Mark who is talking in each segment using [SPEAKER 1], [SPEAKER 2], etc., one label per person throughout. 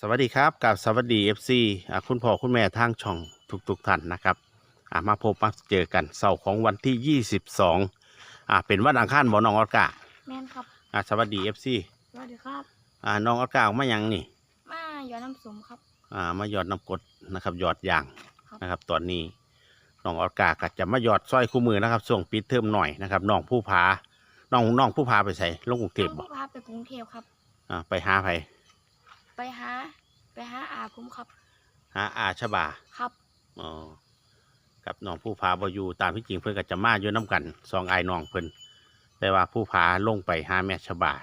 [SPEAKER 1] สวัสดีครับกับสวัสดี FC อ่าคุณพ่อคุณแม่ทางช่องทุกๆท่านนะครับอ่ามาพบมาเจอกันเสาร์ของวันที่ 22อ่าเป็นวันอังคารบ่น้องออสการ์
[SPEAKER 2] แม่นครับ
[SPEAKER 1] อ่าสวัสดี FC
[SPEAKER 2] สวัสดีครับ
[SPEAKER 1] อ่าน้องออสการ์ออกมายังนี่
[SPEAKER 2] มาหยอดน้ำสมครับ
[SPEAKER 1] อ่ามาหยอดน้ำกรดนะครับหยอดยาง
[SPEAKER 2] ครับ
[SPEAKER 1] นะครับ ตอนนี้น้องออสการ์ก็จะมาหยอดสร้อยคู่มือนะครับช่วงปิดเทอมหน่อยนะครับน้องผู้พาน้องน้องผู้พาไปใส่ลงกรุงเทพ
[SPEAKER 2] น้
[SPEAKER 1] บ่
[SPEAKER 2] องพาไปกรุงเทพครับ
[SPEAKER 1] อ่าไปหาไผ
[SPEAKER 2] ไปหา ไปหาอาผมครับ
[SPEAKER 1] หาอาชบา
[SPEAKER 2] ครับ
[SPEAKER 1] อ๋อกับน้องผู้พาบอยู่ตามที่จริงเพื่อนก็จะมาอยู่น้กันสองไอ้น้องเพิ่นแต่ว่าผู้พาลงไปหาแม่ชบา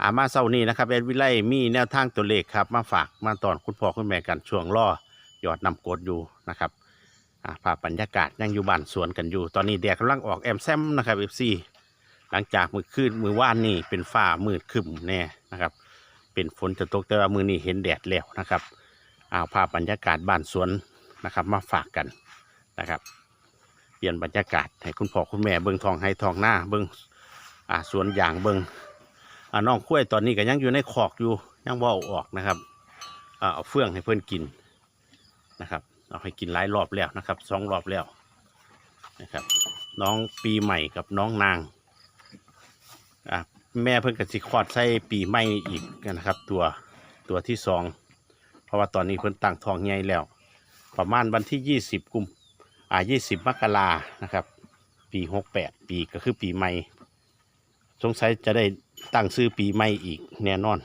[SPEAKER 1] อามาเศร้านี้นะครับเอ็ดวิไลมีแนวทางตัวเลขครับมาฝากมาตอนคุณพ่อคุณแม่กันช่วงล่อหยอดนำกดอยู่นะครับอ่าภาพบรรยากาศยังอยู่บ้านสวนกันอยู่ ตอนนี้แดดกำลังออกแอมแซมนะครับเอฟซีหลังจากมือคืนมือว่านนี่เป็นฟ้ามืดครึมแน่นะครับ เป็นฝนจะตกแต่ว่ามือนี้เห็นแดดแล้วนะครับเอาภาพบรรยากาศบ้านสวนนะครับมาฝากกันนะครับ เปลี่ยนบรรยากาศให้คุณพ่อคุณแม่เบิ้งทองให้ทองหน้าเบิ้งอ่าสวนยางเบิ้งอ่าน้องกล้วยตอนนี้ก็ยังอยู่ในขอกอยู่ยังว่าออกนะครับอ่าเอาเฟื่องให้เพื่อนกินนะครับเอาให้กินหลายรอบแล้วนะครับสองรอบแล้วนะครับ น้องปีใหม่กับน้องนางอะ แม่เพิ่นกับสิคลอดใส่ปีใหม่อีกนะครับ ตัวตัวที่สองเพราะว่าตอนนี้เพิ่นตั้งท้องใหญ่แล้ว ประมาณวันที่20กุมอ่า20มกรานะครับ ปี68ปีก็คือปีใหม่ สงสัยจะได้ตั้งซื้อปีใหม่อีกแน่นอน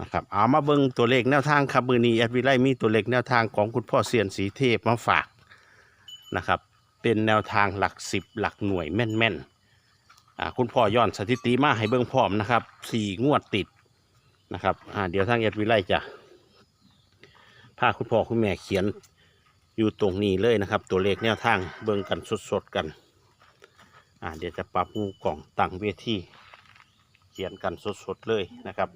[SPEAKER 1] นะครับเอามาเบิ่งตัวเลขแนวทางครับมือนี้แอดวิไลมีตัวเลขแนวทางของคุณพ่อเซียนสีเทพมาฝากนะครับ เป็นแนวทางหลักสิบหลักหน่วยแม่นๆอ่า คุณพ่อย้อนสถิติมาให้เบิ่งพร้อมนะครับสี่งวดติดนะครับเดี๋ยวทางเอ็ดวิไลจะพาคุณพ่อคุณแม่เขียนอยู่ตรงนี้เลยนะครับ ตัวเลขแนวทางเบิ่งกันสดๆกันเดี๋ยวจะปรับงูกล่องตั้งเวทีเขียนกันสดๆเลยนะครับ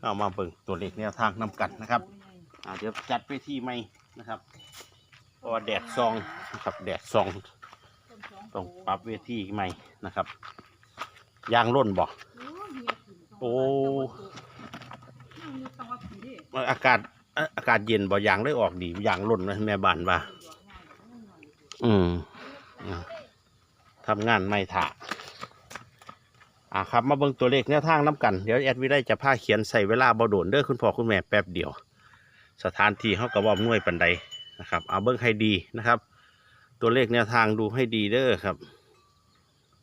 [SPEAKER 1] เอามาเบิ่งตัวเลขแนวทางนำกันนะครับเดี๋ยวจัดเวทีใหม่นะครับเพราะว่าแดดซองนะครับแดดซอง ต้องปรับเวทีใหม่นะครับยางร่นบ่โอ้อากาศอากาศเย็นบ่ยางได้ออกดียางร่นนะแม่บ้านว่าอืมทำงานไม่ถาอ่าครับมาเบิ่งตัวเลขแนวทางน้ำกัน เดี๋ยวแอดวิได้จะพาเขียนใส่เวลาบ่โดนเด้อคุณพ่อคุณแม่แป๊บเดียว สถานที่เขากระบอกน่วยปันใดนะครับ เอาเบิ่งให้ดีนะครับ ตัวเลขแนวทางดูให้ดีเด้อครับ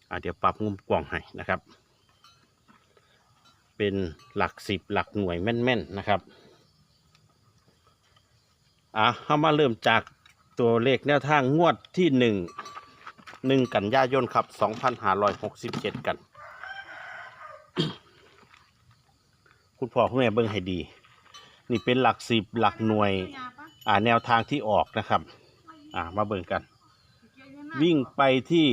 [SPEAKER 1] อ่าเดี๋ยวปรับมุมกว้างให้นะครับ เป็นหลักสิบหลักหน่วยแม่นๆนะครับอะเข้ามาเริ่มจากตัวเลขแนวทางงวดที่หนึ่งหนึ่งกันยายนครับสองพันห้าร้อยหกสิบเจ็ดกัน คุณพ่อคุณแม่เบิ่งให้ดี นี่เป็นหลักสิบหลักหน่วย อ่าแนวทางที่ออกนะครับ อ่ามาเบิ่งกัน วิ่งไปที่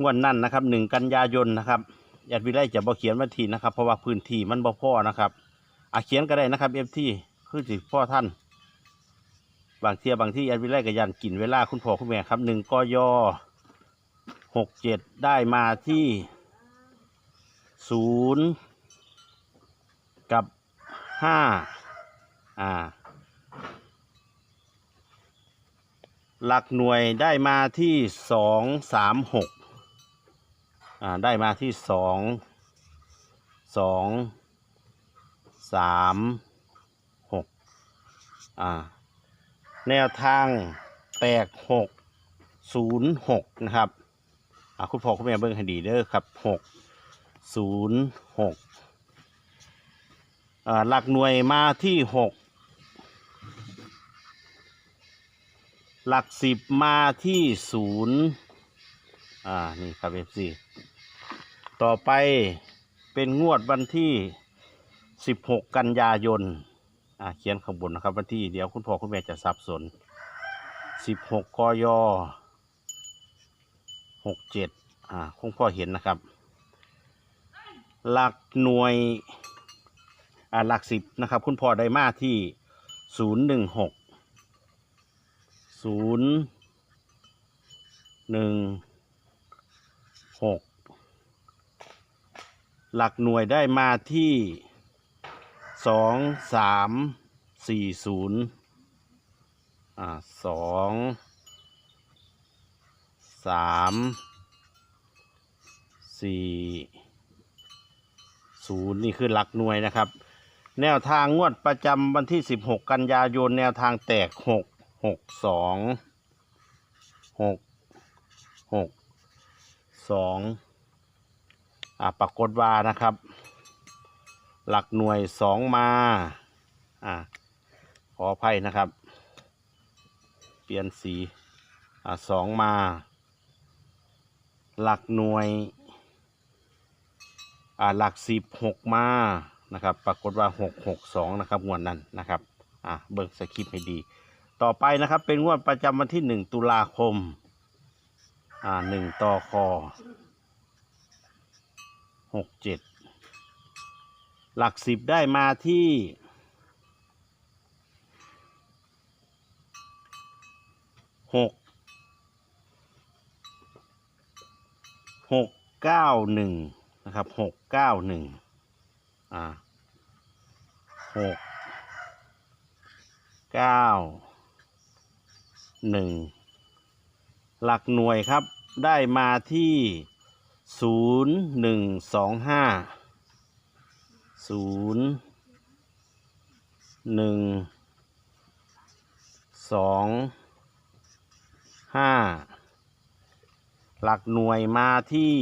[SPEAKER 1] งวดนั่นนะครับหนึ่งกันยายนนะครับแอดวิไลจะบ่เขียนวันที่นะครับ เพราะว่าพื้นที่มันบ่พอนะครับอะเขียนก็ได้นะครับเอฟที่คือสิพ่อท่าน บางเทียบางที่แอดวิไลก็ยันกินเวลาคุณพ่อคุณแม่ครับหนึ่งกยหกเจ็ดได้มาที่ศูนย์กับห้าอ่า หลักหน่วยได้มาที่สองสามหกอ่าได้มาที่สองสองสามหกอ่าแนวทางแตกหกศูนย์หกนะครับอ่าคุณพ่อคุณแม่เบิ้งให้ดีเด้อครับหกศูนย์หกอ่าหลักหน่วยมาที่หก หลักสิบมาที่ศูนย์อ่า นี่ครับเอฟซีต่อไปเป็นงวดวันที่สิบหกกันยายน อ่า เขียนข้างบนนะครับ วันที่เดี๋ยวคุณพ่อคุณแม่จะสับสนสิบหกกยหกเจ็ดอ่า คงพ่อเห็นนะครับ หลักหน่วย อ่า หลักสิบนะครับ คุณพ่อได้มาที่ศูนย์หนึ่งหก ศูนย์หนึ่งหกหลักหน่วยได้มาที่สองสามสี่ศูนย์อ่าสองสามสี่ศูนย์นี่คือหลักหน่วยนะครับ แนวทางงวดประจำวันที่ 16 กันยายน แนวทางแตก 6 6 2 6 6 2อ่าปรากฏว่านะครับ หลักหน่วย2มาอ่าขออภัยนะครับ เปลี่ยนสีอ่าสองมา หลักหน่วยอ่าหลักสิบหกมานะครับ ปรากฏว่าหกหกสองนะครับงวดนั้นนะครับอ่าเบิกสคริปต์ให้ดี ต่อไปนะครับ เป็นงวดประจำวันที่หนึ่งตุลาคม อ่าหนึ่งต่อคอหกเจ็ดหลักสิบได้มาที่หกหกเก้าหนึ่งนะครับหกเก้าหนึ่งอ่าหกเก้า หนึ่งหลักหน่วยครับได้มาที่ศูนย์หนึ่งสองห้าศูนย์หนึ่งสองห้าหลักหน่วยมาที่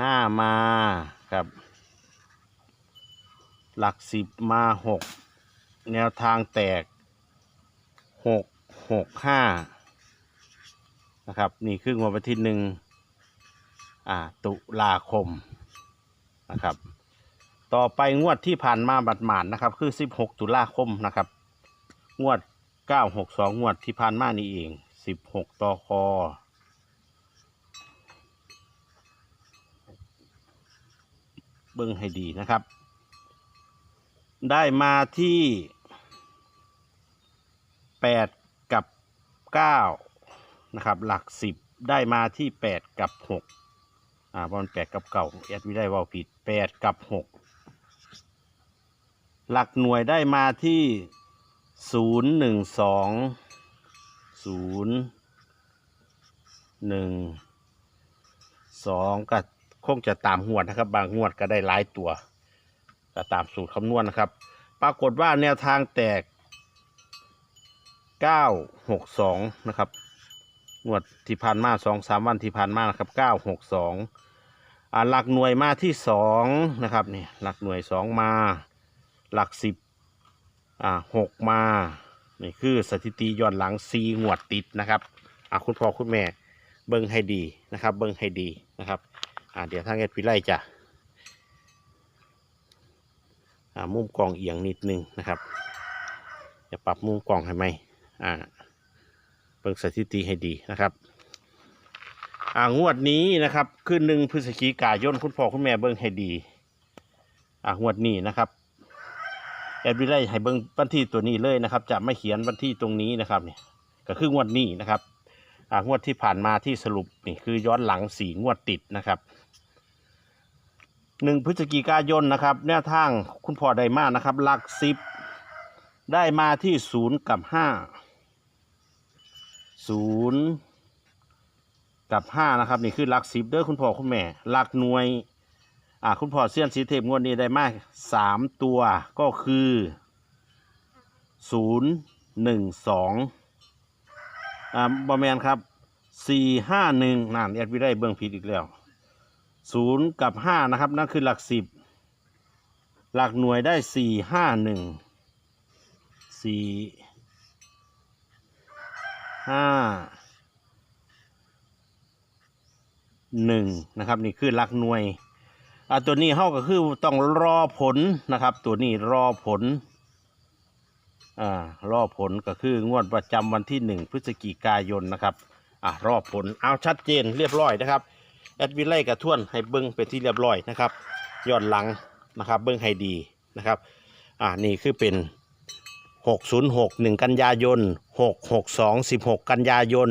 [SPEAKER 1] ห้ามาครับ หลักสิบมาหกแนวทางแตก หกหกห้านะครับ นี่คืองวดวันที่หนึ่งอ่าตุลาคมนะครับ ต่อไปงวดที่ผ่านมาบัดหมานนะครับ คือ16ตุลาคมนะครับ งวด962งงวดที่ผ่านมานี่เอง16ต่อคอเบิ้งให้ดีนะครับ ได้มาที่ แปดกับเก้านะครับ หลักสิบได้มาที่แปดกับหกอ่าบอลแปดกับเก่าแอดวิได้ว่าผิดแปดกับหกหลักหน่วยได้มาที่ศูนย์หนึ่งสองศูนย์หนึ่งสองกับคงจะตามงวดนะครับ บางงวดก็ได้หลายตัวก็ตามสูตรคำนวณนะครับ ปรากฏว่าแนวทางแตก 962นะครับงวดที่ผ่านมา2 3วันที่ผ่านมานะครับ962อ่าหลักหน่วยมาที่2นะครับนี่หลักหน่วย2มา หลัก10อ่า6มานี่คือสถิติย้อนหลัง4งวดติดนะครับอ่าคุณพ่อคุณแม่เบิ่งให้ดีนะครับ เบิ่งให้ดีนะครับอ่าเดี๋ยวทางเอ็ดพิไลจะอ่ามุมกล้องเอียงนิดนึงนะครับจะปรับมุมกล้องให้ไหม อ่าเบิ่งสถิติให้ดีนะครับอ่างวดนี้นะครับคือหนึ่งพฤศจิกายนคุณพ่อคุณแม่เบิ่งให้ดีอ่างวดนี้นะครับแอดวิไลให้เบิ่งวันที่ตัวนี้เลยนะครับ จะไม่เขียนวันที่ตรงนี้นะครับเนี่ยก็คืองวดนี้นะครับอ่างวดที่ผ่านมาที่สรุปนี่คือย้อนหลังสี่งวดติดนะครับหนึ่งพฤศจิกายนนะครับแนวทางคุณพ่อได้มานะครับหลักสิบได้มาที่ศูนย์กับห้า ศูนย์กับห้านะครับ นี่คือหลักสิบเด้อคุณพ่อคุณแม่หลักหน่วย อ่าคุณพ่อเซียนสีเทพงวดนี้ได้มาสามตัวก็คือศูนย์หนึ่งสองอ่าบอแมนครับสี่ห้าหนึ่งนั่นแอดวิได้เบื้องผิดอีกแล้วศูนย์กับห้านะครับ นั่นคือหลักสิบหลักหน่วยได้สี่ห้าหนึ่งสี่ ห้าหนึ่งนะครับ นี่คือหลักหน่วยอ่าตัวนี้เข้าก็คือต้องรอผลนะครับ ตัวนี้รอผลอ่ารอผลก็คืองวดประจำวันที่หนึ่งพฤศจิกายนนะครับอ่ารอผลเอาชัดเจนเรียบร้อยนะครับแอดวิไลกับท่วนให้เบิ้งเป็นที่เรียบร้อยนะครับย้อนหลังนะครับ เบิ้งให้ดีนะครับ อ่านี่คือเป็น 606 1 กันยายน 662 16 กันยายน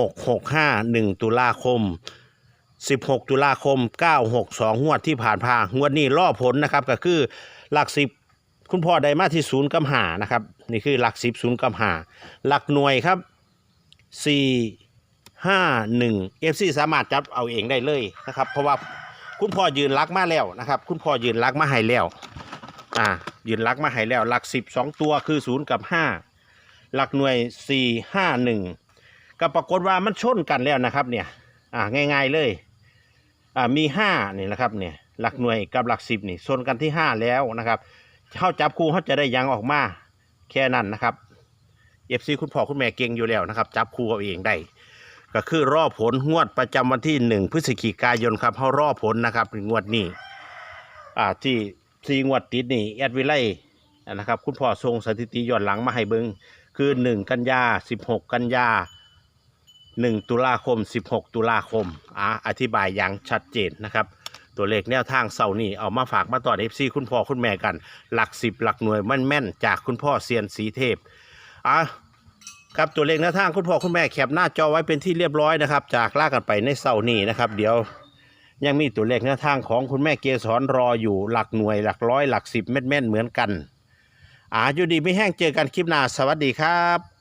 [SPEAKER 1] 665 1 ตุลาคม 16 ตุลาคม 962งวดที่ผ่านพางวดนี้ล่อผลนะครับก็คือหลักสิบคุณพ่อได้มาที่ศูนย์กำหานะครับนี่คือหลักสิบศูนย์กำหา หลักหน่วยครับ 4 5 1 FC สามารถจับเอาเองได้เลยนะครับ เพราะว่าคุณพ่อยืนลักมาแล้วนะครับ คุณพ่อยืนลักมาให้แล้ว อ่ายืนลักมาให้แล้วหลักสิบสองตัวคือศูนย์กับห้าหลักหน่วยสี่ห้าหนึ่งก็ปรากฏว่ามันชนกันแล้วนะครับ เนี่ย อ่าง่าย ๆเลยอ่ามีห้านี่นะครับ เนี่ยหลักหน่วยกับหลักสิบนี่ชนกันที่ห้าแล้วนะครับเข้าจับคู่เขาจะได้ยังออกมาแค่นั้นนะครับเอฟซีคุณพ่อคุณแม่เก่งอยู่แล้วนะครับ จับคู่เอาเองได้ก็คือรอผลงวดประจำวันที่หนึ่งพฤศจิกายนครับเขารอผลนะครับงวดนี้อ่าที่ ซีงวดติดนี่แอดวิไลนะครับ คุณพ่อทรงสถิติย้อนหลังมาให้เบิงคือหนึ่งกันยาสิบหกกันยา1ตุลาคม16ตุลาคมอ่าอธิบายอย่างชัดเจนนะครับ ตัวเลขแนวทางเสาร์นี้เอามาฝากมาต่อเอฟซีคุณพ่อคุณแม่กัน หลักสิบหลักหน่วยแม่นจากคุณพ่อเซียนสีเทพอะครับตัวเลขแนวทางคุณพ่อคุณแม่แคปหน้าจอไว้เป็นที่เรียบร้อยนะครับ จากลากันไปในเสาร์นี้นะครับ เดี๋ยว ยังมีตัวเลขแนวทางของคุณแม่เกสรรออยู่หลักหน่วยหลักร้อยหลักสิบแม่นๆเหมือนกันอ่าอยู่ดีไม่แห้งเจอกันคลิปหน้าสวัสดีครับ